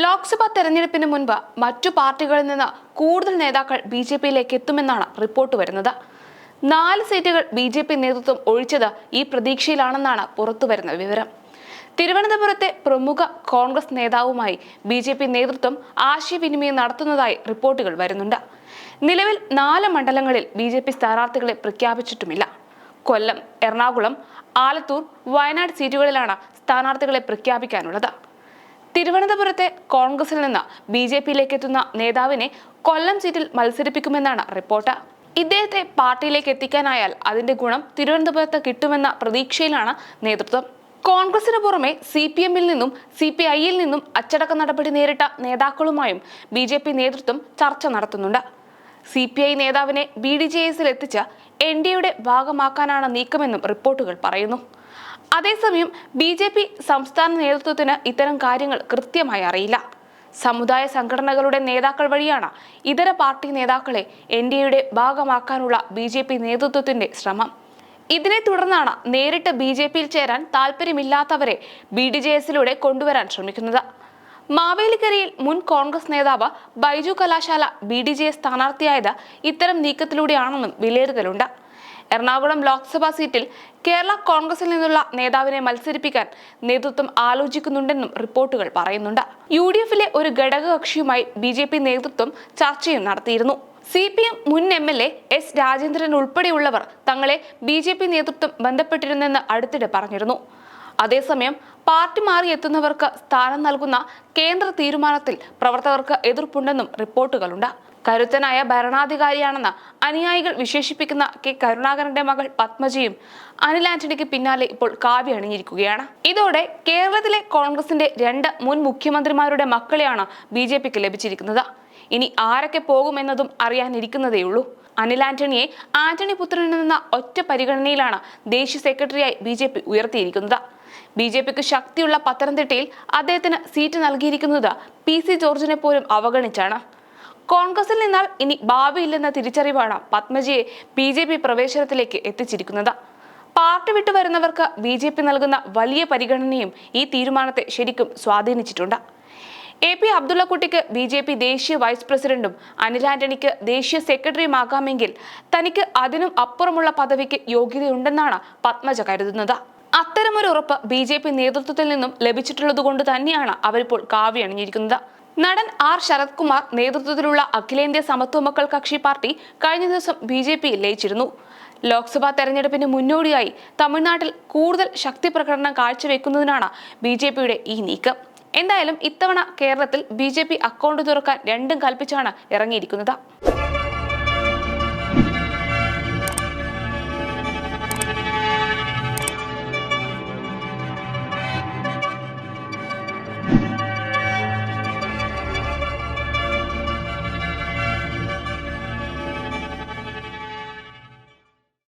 ലോക്സഭാ തെരഞ്ഞെടുപ്പിന് മുൻപ് മറ്റു പാർട്ടികളിൽ നിന്ന് കൂടുതൽ നേതാക്കൾ ബി ജെ പിയിലേക്ക് എത്തുമെന്നാണ് റിപ്പോർട്ട് വരുന്നത്. നാല് സീറ്റുകൾ ബി ജെ പി നേതൃത്വം ഒഴിച്ചത് ഈ പ്രതീക്ഷയിലാണെന്നാണ് പുറത്തുവരുന്ന വിവരം. തിരുവനന്തപുരത്തെ പ്രമുഖ കോൺഗ്രസ് നേതാവുമായി ബി ജെ പി നേതൃത്വം ആശയവിനിമയം നടത്തുന്നതായി റിപ്പോർട്ടുകൾ വരുന്നുണ്ട്. നിലവിൽ നാല് മണ്ഡലങ്ങളിൽ ബി ജെ പി സ്ഥാനാർത്ഥികളെ പ്രഖ്യാപിച്ചിട്ടുമില്ല. കൊല്ലം എറണാകുളം ആലത്തൂർ വയനാട് സീറ്റുകളിലാണ് സ്ഥാനാർത്ഥികളെ പ്രഖ്യാപിക്കാനുള്ളത്. തിരുവനന്തപുരത്തെ കോൺഗ്രസിൽ നിന്ന് ബി ജെ പിയിലേക്ക് എത്തുന്ന നേതാവിനെ കൊല്ലം സീറ്റിൽ മത്സരിപ്പിക്കുമെന്നാണ് റിപ്പോർട്ട്. ഇദ്ദേഹത്തെ പാർട്ടിയിലേക്ക് എത്തിക്കാനായാൽ അതിന്റെ ഗുണം തിരുവനന്തപുരത്ത് കിട്ടുമെന്ന പ്രതീക്ഷയിലാണ് നേതൃത്വം. കോൺഗ്രസിന് പുറമെ സി പി എമ്മിൽ നിന്നും സി പി ഐയിൽ നിന്നും അച്ചടക്ക നടപടി നേരിട്ട നേതാക്കളുമായും ബി ജെ പി നേതൃത്വം ചർച്ച നടത്തുന്നുണ്ട്. സി പി ഐ നേതാവിനെ ബി ഡി ജെ എസിൽ എത്തിച്ച് എൻ ഡി എയുടെ ഭാഗമാക്കാനാണ് നീക്കമെന്നും റിപ്പോർട്ടുകൾ പറയുന്നു. അതേസമയം ബി ജെ പി സംസ്ഥാന നേതൃത്വത്തിന് ഇത്തരം കാര്യങ്ങൾ കൃത്യമായി അറിയില്ല. സമുദായ സംഘടനകളുടെ നേതാക്കൾ വഴിയാണ് ഇതര പാർട്ടി നേതാക്കളെ എൻ ഡി എയുടെ ഭാഗമാക്കാനുള്ള ബി ജെ പി നേതൃത്വത്തിന്റെ ശ്രമം. ഇതിനെ തുടർന്നാണ് നേരിട്ട് ബി ജെ പിയിൽ ചേരാൻ താല്പര്യമില്ലാത്തവരെ ബി ഡി ജെ എസിലൂടെ കൊണ്ടുവരാൻ ശ്രമിക്കുന്നത്. മാവേലിക്കരയിൽ മുൻ കോൺഗ്രസ് നേതാവ് Baiju Kalasala B D J സ്ഥാനാർത്ഥിയായത് ഇത്തരം നീക്കത്തിലൂടെയാണെന്നും വിലയിരുത്തലുണ്ട്. എറണാകുളം ലോക്സഭാ സീറ്റിൽ കേരള കോൺഗ്രസിൽ നിന്നുള്ള നേതാവിനെ മത്സരിപ്പിക്കാൻ നേതൃത്വം ആലോചിക്കുന്നുണ്ടെന്നും റിപ്പോർട്ടുകൾ പറയുന്നുണ്ട്. യു ഡി എഫിലെ ഒരു ഘടകകക്ഷിയുമായി ബി ജെ പി നേതൃത്വം ചർച്ചയും നടത്തിയിരുന്നു. സി പി എം മുൻ M L A S Rajendran ഉൾപ്പെടെയുള്ളവർ തങ്ങളെ ബി ജെ പി നേതൃത്വം ബന്ധപ്പെട്ടിരുന്നെന്ന് അടുത്തിടെ പറഞ്ഞിരുന്നു. അതേസമയം പാർട്ടി മാറി എത്തുന്നവർക്ക് സ്ഥാനം നൽകുന്ന കേന്ദ്ര തീരുമാനത്തിൽ പ്രവർത്തകർക്ക് എതിർപ്പുണ്ടെന്നും റിപ്പോർട്ടുകളുണ്ട്. കരുത്തനായ ഭരണാധികാരിയാണെന്ന് അനുയായികൾ വിശേഷിപ്പിക്കുന്ന കെ കരുണാകരന്റെ മകൾ പത്മജിയും അനിൽ ആന്റണിക്ക് പിന്നാലെ ഇപ്പോൾ കാവ്യ അണിഞ്ഞിരിക്കുകയാണ്. ഇതോടെ കേരളത്തിലെ കോൺഗ്രസിന്റെ രണ്ട് മുൻ മുഖ്യമന്ത്രിമാരുടെ മക്കളെയാണ് ബി ജെ പിക്ക് ലഭിച്ചിരിക്കുന്നത്. ഇനി ആരൊക്കെ പോകുമെന്നതും അറിയാനിരിക്കുന്നതേയുള്ളൂ. അനിൽ ആന്റണിയെ ആന്റണി പുത്രനിൽ നിന്ന ഒറ്റ പരിഗണനയിലാണ് ദേശീയ സെക്രട്ടറിയായി ബി ജെ പി ഉയർത്തിയിരിക്കുന്നത്. ബി ജെ പിക്ക് ശക്തിയുള്ള പത്തനംതിട്ടയിൽ അദ്ദേഹത്തിന് സീറ്റ് നൽകിയിരിക്കുന്നത് പി സി ജോർജിനെ പോലും അവഗണിച്ചാണ്. കോൺഗ്രസിൽ നിന്നാൽ ഇനി ഭാവിയില്ലെന്ന തിരിച്ചറിവാണ് പത്മജിയെ ബി ജെ പി പ്രവേശനത്തിലേക്ക് എത്തിച്ചിരിക്കുന്നത്. പാർട്ടി വിട്ടു വരുന്നവർക്ക് ബി ജെ പി നൽകുന്ന വലിയ പരിഗണനയും ഈ തീരുമാനത്തെ ശരിക്കും സ്വാധീനിച്ചിട്ടുണ്ട്. എ പി അബ്ദുള്ളക്കുട്ടിക്ക് ബി ജെ പി ദേശീയ വൈസ് പ്രസിഡന്റും അനിൽ ആന്റണിക്ക് ദേശീയ സെക്രട്ടറിയുമാകാമെങ്കിൽ തനിക്ക് അതിനും അപ്പുറമുള്ള പദവിക്ക് യോഗ്യതയുണ്ടെന്നാണ് പത്മജ കരുതുന്നത്. അത്തരമൊരു ഉറപ്പ് ബി ജെ പി നേതൃത്വത്തിൽ നിന്നും ലഭിച്ചിട്ടുള്ളത് കൊണ്ട് തന്നെയാണ് അവരിപ്പോൾ കാവ്യ അണിഞ്ഞിരിക്കുന്നത്. നടൻ ആർ ശരത്കുമാർ നേതൃത്വത്തിലുള്ള അഖിലേന്ത്യാ സമത്വ മക്കൾ കക്ഷി പാർട്ടി കഴിഞ്ഞ ദിവസം ബി ജെ പിയിൽ ലയിച്ചിരുന്നു. ലോക്സഭാ തെരഞ്ഞെടുപ്പിന് മുന്നോടിയായി തമിഴ്നാട്ടിൽ കൂടുതൽ ശക്തി പ്രകടനം കാഴ്ചവെക്കുന്നതിനാണ് ബി ജെ പിയുടെ ഈ നീക്കം. എന്തായാലും ഇത്തവണ കേരളത്തിൽ ബി ജെ പി അക്കൗണ്ട് തുറക്കാൻ രണ്ടും കൽപ്പിച്ചാണ് ഇറങ്ങിയിരിക്കുന്നത്.